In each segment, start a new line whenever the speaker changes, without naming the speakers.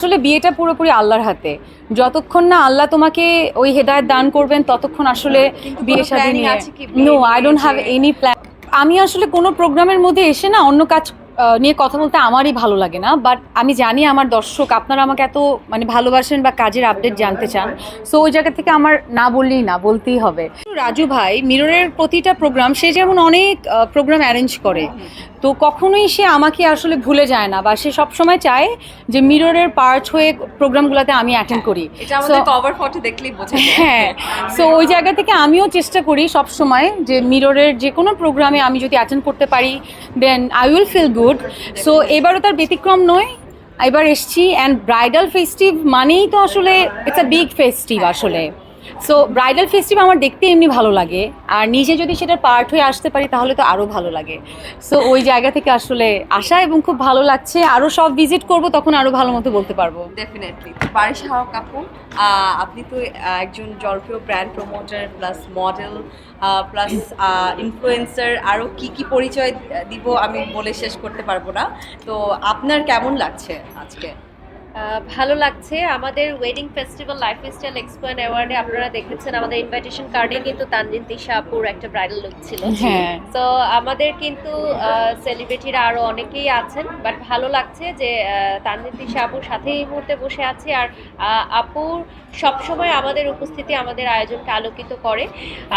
আসলে বিয়েটা পুরোপুরি আল্লাহর হাতে। যতক্ষণ না আল্লাহ তোমাকে ওই হেদায়ত দান করবেন ততক্ষণ আসলে বিয়ে
কোনো
শাদী নিয়ে no I don't have any plan আমি আসলে কোনো প্রোগ্রামের মধ্যে এসে না অন্য কাজ নিয়ে কথা বলতে আমারই ভালো লাগে না বাট আমি জানি আমার দর্শক আপনারা আমাকে এত মানে ভালোবাসেন বা কাজের আপডেট জানতে চান সো ওই জায়গা থেকে আমার না বললেই না বলতেই হবে। রাজু ভাই মিররের প্রতিটা প্রোগ্রাম সে যেমন অনেক প্রোগ্রাম অ্যারেঞ্জ করে তো কখনোই সে আমাকে আসলে ভুলে যায় না বা সে সবসময় চায় যে মিররের পার্ট হয়ে প্রোগ্রামগুলোতে আমি অ্যাটেন্ড করি।
এটা কভার ফটো দেখলেই বোঝা
হ্যাঁ সো ওই জায়গা থেকে আমিও চেষ্টা করি সব সময় যে মিররের যে কোনো প্রোগ্রামে আমি যদি অ্যাটেন্ড করতে পারি then I will feel good so এবারও তার ব্যতিক্রম নয় এবার এসছি অ্যান্ড ব্রাইডাল ফেস্টিভ মানেই তো আসলে ইটস আ বিগ ফেস্টিভ আসলে। সো ব্রাইডাল ফেস্টিভ আমার দেখতে এমনি ভালো লাগে। আর নিজে যদি সেটার পার্ট হয়ে আসতে পারি তাহলে তো আরও ভালো লাগে। সো ওই জায়গা থেকে আসলে আসা এবং খুব ভালো লাগছে। আরও সব ভিজিট করব তখন আরও ভালো মতো বলতে পারব।
ডেফিনেটলি বারিশ আপু আহ, আপনি তো একজন জনপ্রিয় brand promoter plus model plus influencer আরও কি কি পরিচয় দিব আমি বলে শেষ করতে পারব না। তো আপনার কেমন লাগছে আজকে?
ভালো লাগছে। আমাদের wedding festival lifestyle expo and অ্যাওয়ার্ডে আপনারা দেখেছেন আমাদের ইনভাইটেশন কার্ডে কিন্তু তানজিন তিশা আপুর একটা ব্রাইডাল লুক ছিল।
হ্যাঁ।
তো আমাদের কিন্তু সেলিব্রিটিরা আরও অনেকেই আছেন বাট ভালো লাগছে যে তানজিন তিশা আপুর সাথে এই মুহূর্তে বসে আছি আর আপুর সবসময় আমাদের উপস্থিতি আমাদের আয়োজনকে আলোকিত করে।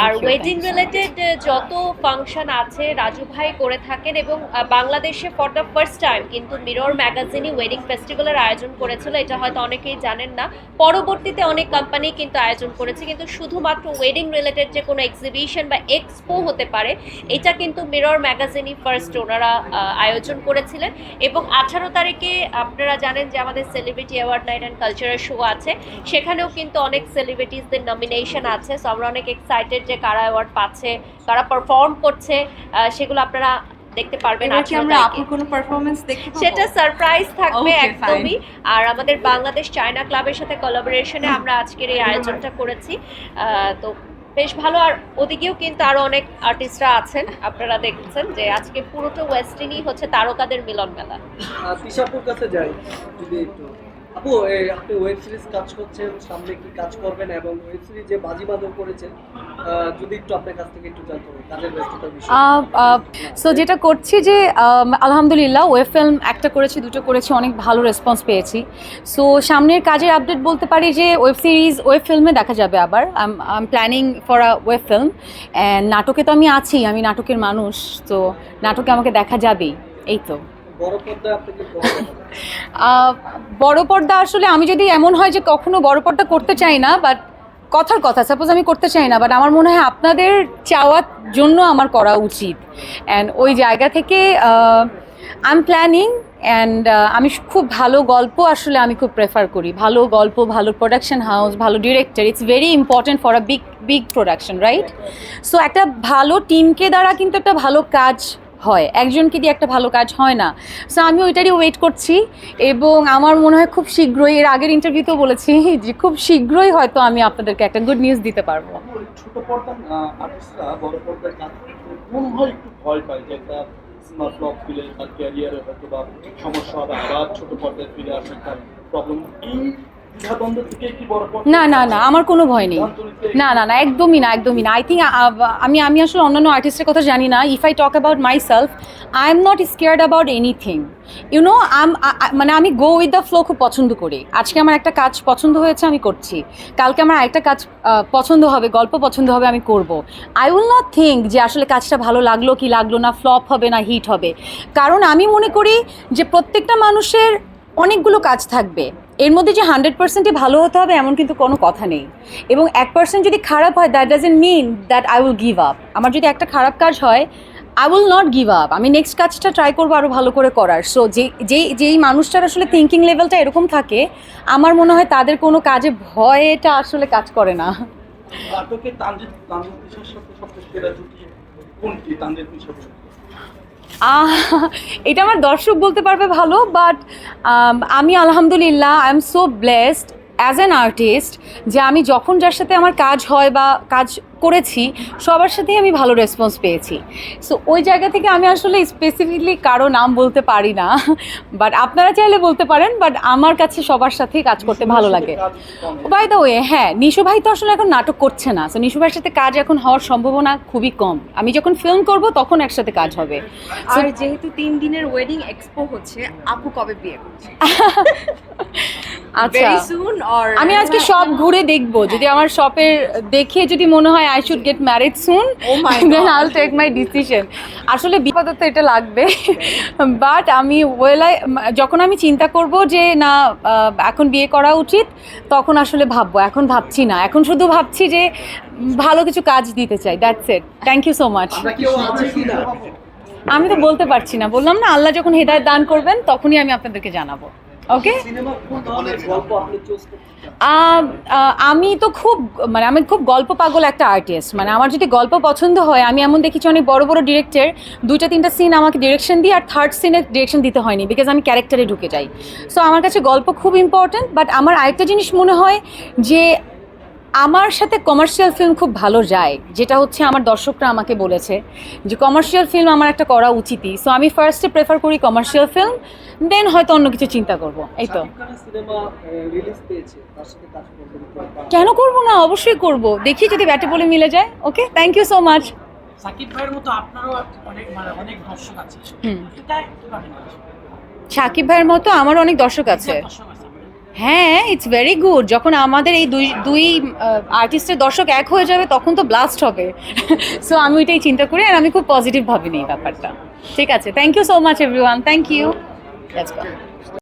আর ওয়েডিং রিলেটেড যত ফাংশন আছে রাজু ভাই করে থাকেন এবং বাংলাদেশে ফর দ্য ফার্স্ট টাইম কিন্তু মিরর ম্যাগাজিনই ওয়েডিং ফেস্টিভ্যালের আয়োজন করেছিল, এটা হয়তো অনেকেই জানেন না। পরবর্তীতে অনেক কোম্পানি কিন্তু আয়োজন করেছে, কিন্তু শুধুমাত্র ওয়েডিং রিলেটেড যে কোনো এক্সিবিশন বা এক্সপো হতে পারে, এটা কিন্তু মিরর ম্যাগাজিনই ফার্স্ট ওনারা আয়োজন করেছিলেন। এবং আঠারো তারিখে আপনারা জানেন যে আমাদের celebrity award night and cultural show আছে, সেখানেও কিন্তু অনেক সেলিব্রিটিসদের নমিনেশন আছে। সো আমরা অনেক এক্সাইটেড যে কারা অ্যাওয়ার্ড পাচ্ছে, কারা পারফর্ম করছে সেগুলো আপনারা দেখতে পারবেন
এবার কি আমরা। আপুর কোনো পারফরমেন্স দেখতে পাবো?
সেটা সারপ্রাইজ থাকবে একদমই। আর আমাদের বাংলাদেশ চায়না ক্লাবের সাথে কোলাবোরেশনে আমরা আজকের এই আয়োজনটা করেছি। আহ, তো বেশ ভালো। আর ওদিকেও কিন্তু আরও অনেক আর্টিস্টরা আছেন। আপনারা দেখছেন যে আজকে পুরোটা ওয়েস্টিনই হচ্ছে তারকাদের মিলন মেলা।
তিশাপুর কাছে যাই যদি একটু। আপু আপনি ওয়েব সিরিজ কাজ করছেন, সামনে কি কাজ করবেন এবং ওয়েব বাজি করেছেন যদি একটু আপনার কাছ থেকে একটু জানতে
সো যেটা করছি যে আলহামদুলিল্লাহ ওয়েব ফিল্ম একটা করেছি, দুটো করেছি, অনেক ভালো রেসপন্স পেয়েছি। সো সামনের কাজের আপডেট বলতে পারি যে ওয়েব সিরিজ ওয়েব ফিল্মে দেখা যাবে আবার। I planning for a web film নাটকে তো আমি আছি, আমি নাটকের মানুষ, তো নাটকে আমাকে দেখা যাবেই, এই তো।
বড়
পর্দা আসলে আমি যদি এমন হয় যে কখনো বড় পর্দা করতে চাই না বাট কথার কথা সাপোজ আমি করতে চাই না বাট আমার মনে হয় আপনাদের চাওয়ার জন্য আমার করা উচিত। অ্যান্ড ওই জায়গা থেকে আই এম প্ল্যানিং অ্যান্ড আমি খুব ভালো গল্প আসলে আমি খুব প্রেফার করি। ভালো গল্প, ভালো প্রোডাকশন হাউস ভালো director it's very important for a big big production right so একটা ভালো টিমকে দ্বারা কিন্তু একটা ভালো কাজ হয়। একজনকে দিয়ে একটা ভালো কাজ হয় না। সো আমি ওইটারই ওয়েট করছি এবং আমার মনে হয় খুব শীঘ্রই, এর আগের ইন্টারভিউতেও বলেছি যে খুব শীঘ্রই হয়তো আমি আপনাদেরকে একটা গুড নিউজ দিতে পারব।
সমস্যা হবে, আবার ছোট পর্দায় ফিরে আসে একটা প্রবলেম এই
না না না আমার কোনো ভয় নেই। না না না একদমই না একদমই না। আই থিঙ্ক আমি আমি আসলে অন্যান্য আর্টিস্টের কথা জানি না। If I talk about my self I am not scared about anything you know um মানে আমি গো উইথ দ্য ফ্লো খুব পছন্দ করি। আজকে আমার একটা কাজ পছন্দ হয়েছে আমি করছি। কালকে আমার আরেকটা কাজ পছন্দ হবে গল্প পছন্দ হবে আমি করব। আই উইল নট থিঙ্ক যে আসলে কাজটা ভালো লাগল কি লাগল না ফ্লপ হবে না হিট হবে। কারণ আমি মনে করি যে প্রত্যেকটা মানুষের অনেকগুলো কাজ থাকবে। এর মধ্যে যে হান্ড্রেড পার্সেন্টই ভালো হতে হবে এমন কিন্তু কোনো কথা নেই। এবং এক পার্সেন্ট যদি খারাপ হয় that doesn't mean that I will give up আমার যদি একটা খারাপ কাজ হয় I will not give up আমি নেক্সট কাজটা ট্রাই করব আরও ভালো করে করার। সো যে যেই যেই মানুষটার আসলে থিঙ্কিং লেভেলটা এরকম থাকে, আমার মনে হয় তাদের কোনো কাজে ভয়টা আসলে কাজ করে না।
নাটকে?
এটা আমার দর্শক বলতে পারবে ভালো বাট আমি আলহামদুলিল্লাহ I am so blessed as an artist যে আমি যখন যার সাথে আমার কাজ হয় বা কাজ করেছি সবার সাথেই আমি ভালো রেসপন্স পেয়েছি। সো ওই জায়গা থেকে আমি আসলে স্পেসিফিকলি কারও নাম বলতে পারি না। বাট আপনারা চাইলে বলতে পারেন বাট আমার কাছে সবার সাথেই কাজ করতে ভালো লাগে। বাই দ্য ওয়ে হ্যাঁ নিশু ভাই তো আসলে এখন নাটক করছে না। সো নিশু ভাইয়ের সাথে কাজ এখন হওয়ার সম্ভাবনা খুবই কম। আমি যখন ফিল্ম করব তখন একসাথে কাজ হবে।
আর যেহেতু তিন দিনের ওয়েডিং এক্সপো হচ্ছে আপু কবে বিয়ে করছে?
আচ্ছা। আমি আজকে সব ঘুরে দেখব। যদি আমার শপের দেখে যদি মনে হয় I should get married soon then. I take my decision আসলে বিপদত এটা লাগবে। বাট আমি ওয়েলাই যখন আমি চিন্তা করব যে না এখন বিয়ে করা উচিত তখন আসলে ভাববো। এখন ভাবছি না। এখন শুধু ভাবছি যে ভালো কিছু কাজ দিতে চাই। That's it thank you so much আমি তো বলতে পারছি না। বললাম না আল্লাহ যখন হেদায়ত দান করবেন তখনই আমি আপনাদেরকে জানাব। ওকে আম, আহ, আমি তো খুব মানে আমি খুব গল্প পাগল একটা আর্টিস্ট মানে আমার যদি গল্প পছন্দ হয় আমি এমন দেখেছি অনেক বড় বড় ডিরেক্টর দুইটা তিনটা সিন আমাকে ডিরেকশন দিই আর থার্ড সিনে ডিরেকশন দিতে হয়নি বিকজ আমি ক্যারেক্টারে ঢুকে যাই। সো আমার কাছে গল্প খুব ইম্পর্ট্যান্ট বাট আমার আরেকটা জিনিস মনে হয় যে আমার সাথে কমার্শিয়াল ফিল্ম খুব ভালো যায় যেটা হচ্ছে আমার দর্শকরা আমাকে বলেছে যে কমার্শিয়াল ফিল্ম আমার একটা করা উচিতই। সো আমি ফার্স্টে প্রেফার করি কমার্শিয়াল ফিল্ম দেন হয়তো অন্য কিছু চিন্তা করব। এই তো? কেন করব না? অবশ্যই করব। দেখি যদি ব্যাটে বলে মিলে যায়। Okay thank you so much
Shakib ভাইয়ের মতো আপনারও অনেক মানে অনেক দর্শক আছে?
সাকিব ভাইয়ের মতো আমার অনেক দর্শক আছে? হ্যাঁ ইটস ভেরি গুড যখন আমাদের এই দুই দুই আর্টিস্টের দর্শক এক হয়ে যাবে, তখন তো ব্লাস্ট হবে। সো আমি ওইটাই চিন্তা করি, আর আমি খুব পজিটিভ ভাবি এই ব্যাপারটা। ঠিক আছে thank you so much everyone thank you go